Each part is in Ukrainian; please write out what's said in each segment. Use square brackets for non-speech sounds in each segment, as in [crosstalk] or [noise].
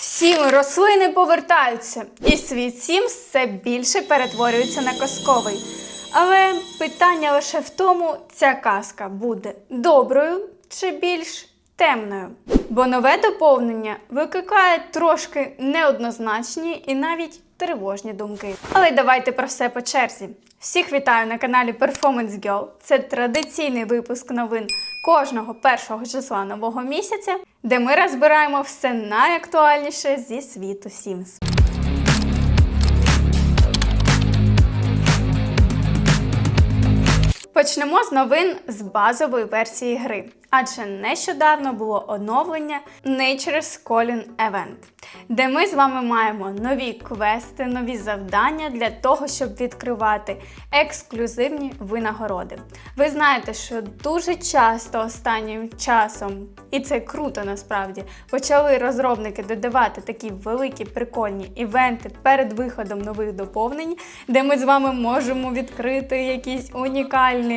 Сім рослини повертаються, і світ сім все більше перетворюється на казковий. Але питання лише в тому, ця казка буде доброю чи більш темною. Бо нове доповнення викликає трошки неоднозначні і навіть тривожні думки. Але давайте про все по черзі. Всіх вітаю на каналі Performance Girl. Це традиційний випуск новин кожного першого числа нового місяця, де ми розбираємо все найактуальніше зі світу Sims. Почнемо з новин з базової версії гри, адже нещодавно було оновлення Nature's Calling Event, де ми з вами маємо нові квести, нові завдання для того, щоб відкривати ексклюзивні винагороди. Ви знаєте, що дуже часто останнім часом, і це круто насправді, почали розробники додавати такі великі прикольні івенти перед виходом нових доповнень, де ми з вами можемо відкрити якісь унікальні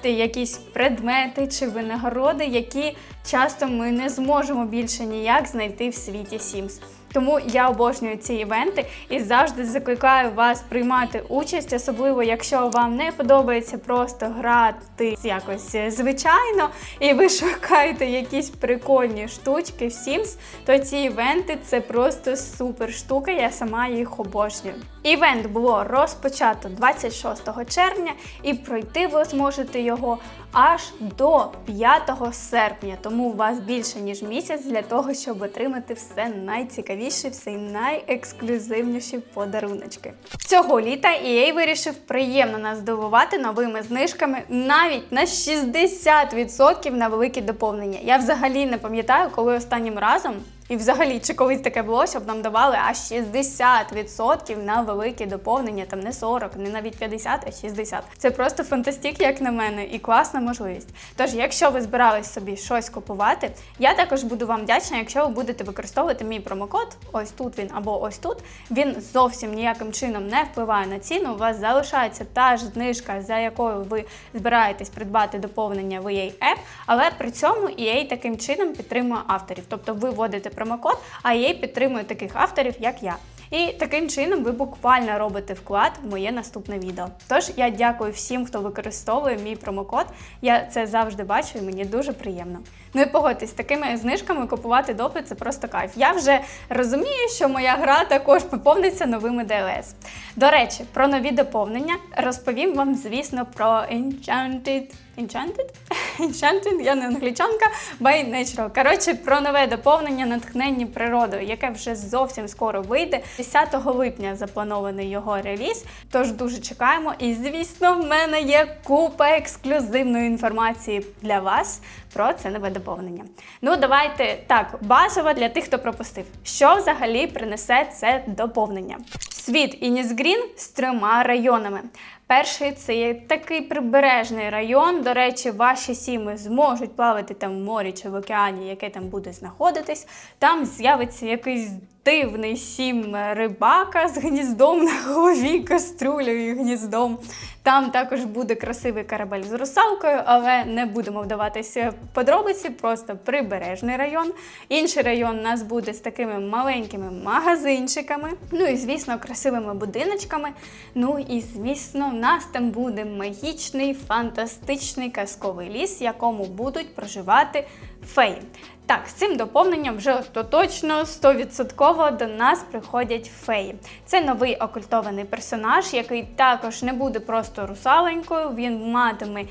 ти якісь предмети чи винагороди, які часто ми не зможемо більше ніяк знайти в світі Sims. Тому я обожнюю ці івенти і завжди закликаю вас приймати участь, особливо якщо вам не подобається просто грати якось звичайно, і ви [laughs] шукаєте якісь прикольні штучки в Sims, то ці івенти це просто супер штука. Я сама їх обожнюю. Івент було розпочато 26 червня, і пройти ви зможете його аж до 5 серпня. Тому у вас більше ніж місяць для того, щоб отримати все найцікавіше, все найексклюзивніші подаруночки. Цього літа EA вирішив приємно нас здивувати новими знижками навіть на 60% на великі доповнення. Я взагалі не пам'ятаю, коли останнім разом. І взагалі, чи колись таке було, щоб нам давали аж 60% на великі доповнення, там не 40, не навіть 50, а 60. Це просто фантастик, як на мене, і класна можливість. Тож, якщо ви збирались собі щось купувати, я також буду вам вдячна, якщо ви будете використовувати мій промокод, ось тут він або ось тут. Він зовсім ніяким чином не впливає на ціну. У вас залишається та ж знижка, за якою ви збираєтесь придбати доповнення в EA App, але при цьому EA таким чином підтримує авторів. Тобто ви вводите промокод, а EA підтримує таких авторів, як я. І таким чином ви буквально робите вклад в моє наступне відео. Тож я дякую всім, хто використовує мій промокод. Я це завжди бачу і мені дуже приємно. Ну і погодьтесь, такими знижками купувати допи це просто кайф. Я вже розумію, що моя гра також поповниться новими DLS. До речі, про нові доповнення розповім вам, звісно, про Enchanted. Enchanted? [laughs] Enchanted, я не англічанка, by Natural. Коротше, про нове доповнення натхненні природою, яке вже зовсім скоро вийде. 10 липня запланований його реліз, тож дуже чекаємо. І, звісно, в мене є купа ексклюзивної інформації для вас про це нове доповнення. Ну, давайте так, базово для тих, хто пропустив. Що взагалі принесе це доповнення? Світ Ініс Грін з трьома районами. Перший це є такий прибережний район. До речі, ваші сіми зможуть плавати там в морі чи в океані, яке там буде знаходитись. Там з'явиться якийсь дивний сім рибака з гніздом на голові, каструлею і гніздом. Там також буде красивий корабель з русалкою, але не будемо вдаватися подробиці, просто прибережний район. Інший район у нас буде з такими маленькими магазинчиками. Ну і, звісно, красивими будиночками. Ну і, звісно, в нас там буде магічний, фантастичний казковий ліс, в якому будуть проживати феї. Так, з цим доповненням вже остаточно 100% до нас приходять феї. Це новий окультований персонаж, який також не буде просто русаленькою, він матиме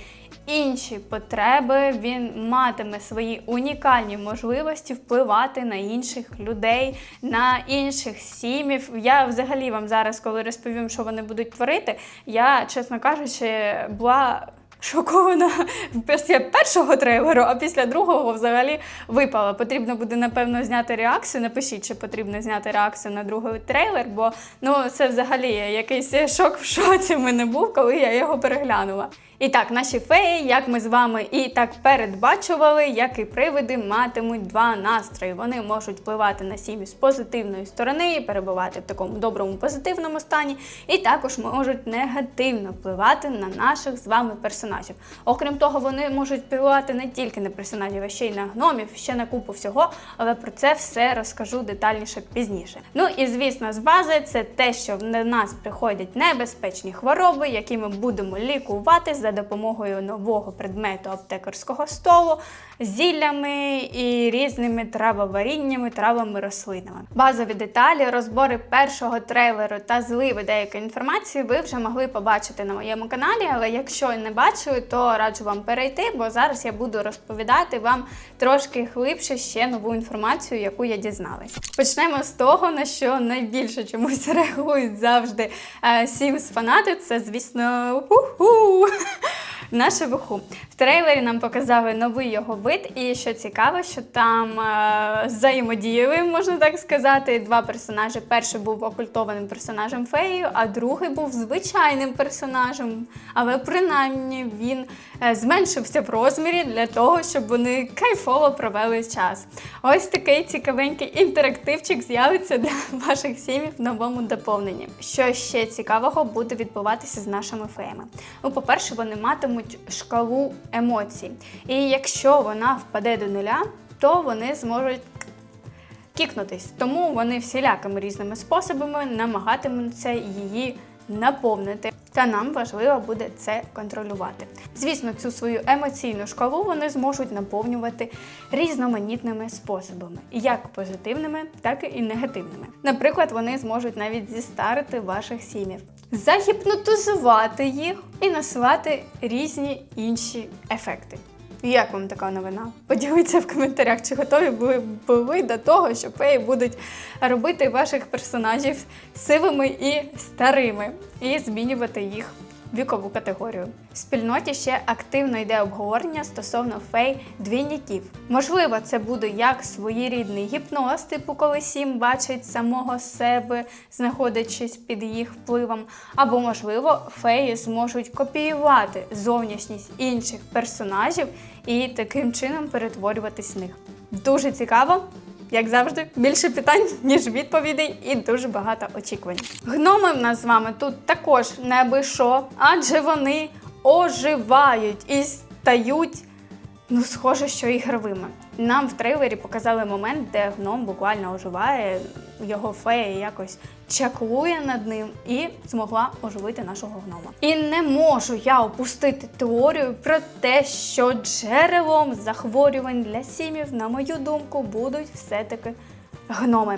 інші потреби, він матиме свої унікальні можливості впливати на інших людей, на інших сімів. Я взагалі вам зараз, коли розповім, що вони будуть творити, я, чесно кажучи, була шокована після першого трейлеру, а після другого взагалі випала. Потрібно буде, напевно, зняти реакцію. Напишіть, чи потрібно зняти реакцію на другий трейлер, бо ну це взагалі якийсь шок в шоці в мене був, коли я його переглянула. І так, наші феї, як ми з вами і так передбачували, як і привиди, матимуть два настрої. Вони можуть впливати на сім'ю з позитивної сторони, перебувати в такому доброму позитивному стані, і також можуть негативно впливати на наших з вами персонажів. Персонажів. Окрім того, вони можуть впливати не тільки на персонажів, а ще й на гномів, ще на купу всього, але про це все розкажу детальніше пізніше. Ну і звісно, з бази це те, що в нас приходять небезпечні хвороби, які ми будемо лікувати за допомогою нового предмету аптекарського столу, зіллями і різними травоваріннями, травами, рослинами. Базові деталі, розбори першого трейлеру та зливи деякої інформації ви вже могли побачити на моєму каналі. Але якщо не бачили, то раджу вам перейти, бо зараз я буду розповідати вам трошки глибше ще нову інформацію, яку я дізналась. Почнемо з того, на що найбільше чомусь реагують завжди е, Sims фанати. Це, звісно, уху. Наше вуху. В трейлері нам показали новий його вид, і що цікаво, що там е, взаємодіяли, можна так сказати, два персонажі. Перший був окультованим персонажем феєю, а другий був звичайним персонажем. Але принаймні він е, зменшився в розмірі для того, щоб вони кайфово провели час. Ось такий цікавенький інтерактивчик з'явиться для [laughs] ваших сім'їв в новому доповненні. Що ще цікавого буде відбуватися з нашими феями? Ну, по-перше, вони матимуть шкалу емоцій. І якщо вона впаде до нуля, то вони зможуть кікнутись. Тому вони всілякими різними способами намагатимуться її наповнити. Та нам важливо буде це контролювати. Звісно, цю свою емоційну шкалу вони зможуть наповнювати різноманітними способами, як позитивними, так і негативними. Наприклад, вони зможуть навіть зістарити ваших сім'їв, загіпнотизувати їх і насилати різні інші ефекти. Як вам така новина? Поділіться в коментарях, чи готові були до того, що феї будуть робити ваших персонажів сивими і старими, і змінювати їх вікову категорію. В спільноті ще активно йде обговорення стосовно фей двійників. Можливо, це буде як своєрідний гіпноз, типу коли сім бачить самого себе, знаходячись під їх впливом, або, можливо, феї зможуть копіювати зовнішність інших персонажів і таким чином перетворюватись в них. Дуже цікаво. Як завжди, більше питань, ніж відповідей, і дуже багато очікувань. Гноми в нас з вами тут також не би що, адже вони оживають і стають, ну, схоже, що ігровими. Нам в трейлері показали момент, де гном буквально оживає, його фея якось чаклує над ним і змогла оживити нашого гнома. І не можу я опустити теорію про те, що джерелом захворювань для сім'їв, на мою думку, будуть все-таки гноми.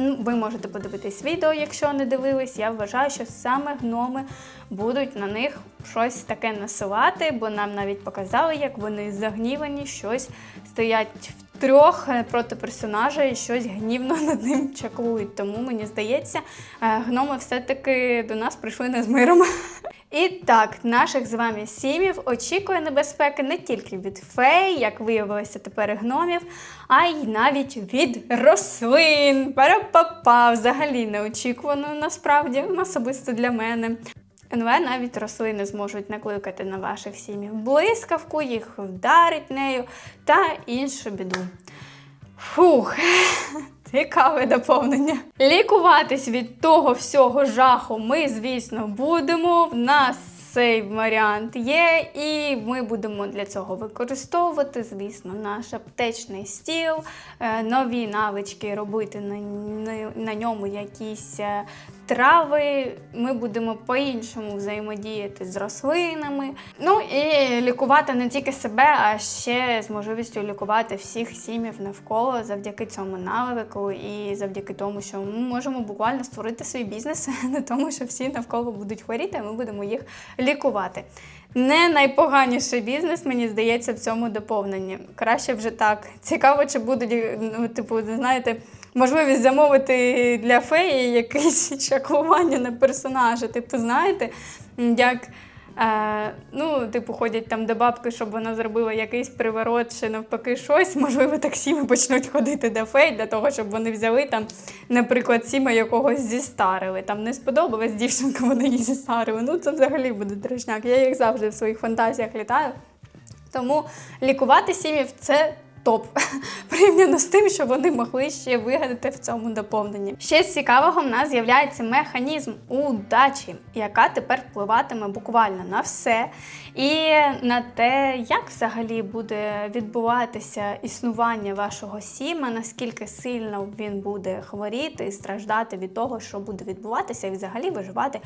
Ну, Ви можете подивитись відео, якщо не дивились. Я вважаю, що саме гноми будуть на них щось таке насилати, бо нам навіть показали, як вони загнівані, щось стоять в трьох проти персонажа і щось гнівно [laughs] над ним чаклують. Тому мені здається, е, гноми все-таки до нас прийшли не з миром. [laughs] І так, наших з вами сім'їв очікує небезпеки не тільки від фей, як виявилося тепер гномів, а й навіть від рослин. Парапапа, взагалі неочікувано насправді, особисто для мене. НВ навіть рослини зможуть накликати на ваших сім'ях блискавку, їх вдарить нею та іншу біду. Фух, [laughs] цікаве доповнення. Лікуватись від того всього жаху ми, звісно, будемо. В нас цей варіант є, і ми будемо для цього використовувати, звісно, наш аптечний стіл, е, нові навички робити на, ньому якісь е, трави. Ми будемо по-іншому взаємодіяти з рослинами. Ну і лікувати не тільки себе, а ще з можливістю лікувати всіх сім'їв навколо завдяки цьому навику і завдяки тому, що ми можемо буквально створити свій бізнес [laughs] на тому, що всі навколо будуть хворіти, а ми будемо їх лікувати. Не найпоганіший бізнес, мені здається, в цьому доповненні. Краще вже так. Цікаво, чи будуть, ну, типу, знаєте, можливість замовити для феї якесь [laughs] чаклування на персонажа. Типу, знаєте, як. Е, ну, типу, ходять там до бабки, щоб вона зробила якийсь приворот чи навпаки щось. Можливо, так сіми [laughs] почнуть ходити до фей для того, щоб вони взяли там, наприклад, сіма якогось зістарили. Там не сподобалась дівчинка, [laughs] вони її зістарили. Ну, це взагалі буде трешняк. Я їх завжди в своїх фантазіях літаю. Тому лікувати сім'їв це топ [laughs] порівняно з тим, що вони могли ще вигадати в цьому доповненні. Ще цікавого в нас з'являється механізм удачі, яка тепер впливатиме буквально на все і на те, як взагалі буде відбуватися існування вашого сіма, наскільки сильно він буде хворіти і страждати від того, що буде відбуватися, і взагалі виживати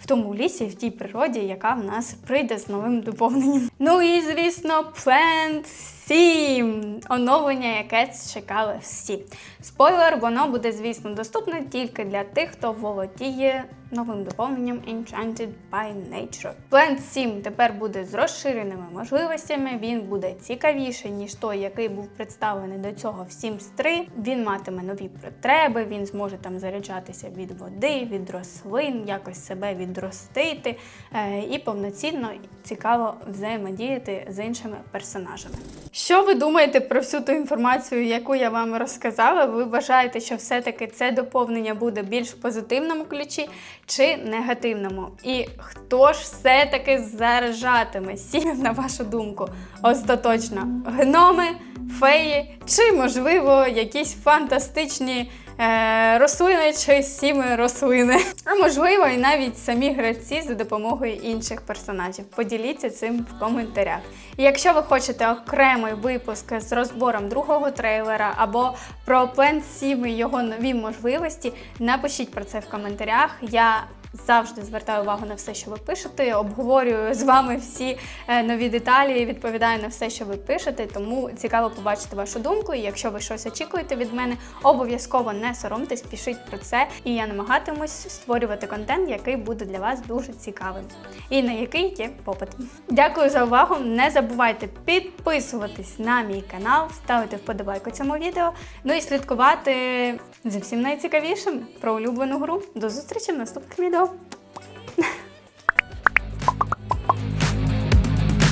в тому лісі, в тій природі, яка в нас прийде з новим доповненням. Ну і звісно, Plant 7! Оновлення, яке чекали всі. Спойлер, воно буде, звісно, доступне тільки для тих, хто володіє новим доповненням Enchanted by Nature. Plant 7 тепер буде з розширеними можливостями. Він буде цікавіший, ніж той, який був представлений до цього в Sims 3. Він матиме нові потреби, він зможе там заряджатися від води, від рослин, якось себе відростити е, і повноцінно цікаво взаємодіяти з іншими персонажами. Що ви думаєте про всю ту інформацію, яку я вам розказала? Ви вважаєте, що все-таки це доповнення буде більш в позитивному ключі чи негативному? І хто ж все-таки заражатиме сім'ю, на вашу думку? Остаточно гноми, феї, чи, можливо, якісь фантастичні рослини чи сіми рослини. А можливо, і навіть самі гравці за допомогою інших персонажів. Поділіться цим в коментарях. І якщо ви хочете окремий випуск з розбором другого трейлера або про Плен 7 і його нові можливості, напишіть про це в коментарях. Я Завжди звертаю увагу на все, що ви пишете. Обговорюю з вами всі е, нові деталі, відповідаю на все, що ви пишете. Тому цікаво побачити вашу думку. І якщо ви щось очікуєте від мене, обов'язково не соромтесь, пишіть про це. І я намагатимусь створювати контент, який буде для вас дуже цікавим, і на який є попит. Дякую за увагу. Не забувайте підписуватись на мій канал, ставити вподобайку цьому відео. Ну і слідкувати за всім найцікавішим про улюблену гру. До зустрічі в наступних відео. Ciao!